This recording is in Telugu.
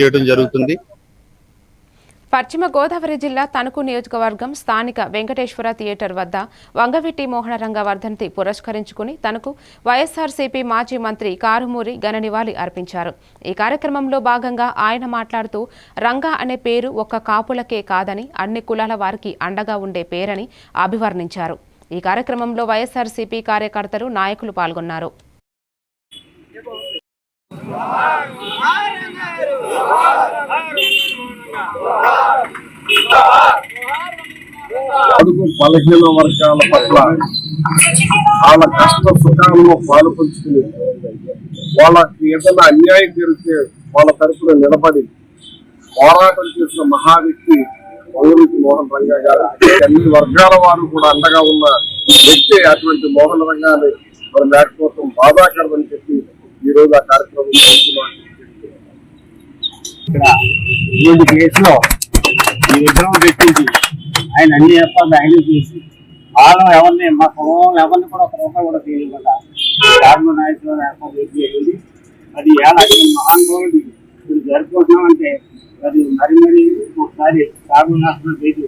చేయడం జరుగుతుంది. పశ్చిమ గోదావరి జిల్లా తణుకు నియోజకవర్గం స్థానిక వెంకటేశ్వర థియేటర్ వద్ద వంగవీటి మోహనరంగ వర్ధంతి పురస్కరించుకుని తనకు వైఎస్ఆర్సీపీ మాజీ మంత్రి కారుమూరి ఘన నివాళి అర్పించారు. ఈ కార్యక్రమంలో భాగంగా ఆయన మాట్లాడుతూ రంగా అనే పేరు ఒక్క కాపులకే కాదని అన్ని కులాల వారికి అండగా ఉండే పేరని అభివర్ణించారు. ఈ కార్యక్రమంలో వైఎస్ఆర్సీపీ కార్యకర్తలు నాయకులు పాల్గొన్నారు. అడుగు బలహీన వర్గాల పట్ల వాళ్ళ కష్ట సుఖాలను పాలు పంచుకుని వాళ్ళకి ఏదైనా అన్యాయం జరిగితే వాళ్ళ తరఫున నిలబడి పోరాటం చేసిన మహా వ్యక్తి వంగవీటి మోహన్ రంగా గారు. అన్ని వర్గాల వారు కూడా అండగా ఉన్న వ్యక్తి అటువంటి మోహన్ రంగాన్ని మనం లేకపోవడం బాధాకరం అని చెప్పి ఈ రోజు ఆ కార్యక్రమం చేస్తున్నాం ఇక్కడ ఇటువంటి కేసులో ఈ విగ్రహం పెట్టింది. ఆయన అన్ని ఏర్పాట్లు ఆయన చేసి వాళ్ళు ఎవరిని మా కులం ఎవరిని కూడా ఒక రూపాయి కూడా తెలియకుండా చార్మ నాయకులు ఏర్పాటు చేసి అది ఎలా ఈ ఇప్పుడు జరుపుకుంటున్నామంటే అది మరి మరి ఒకసారి చార్మ నాయకులు చేసి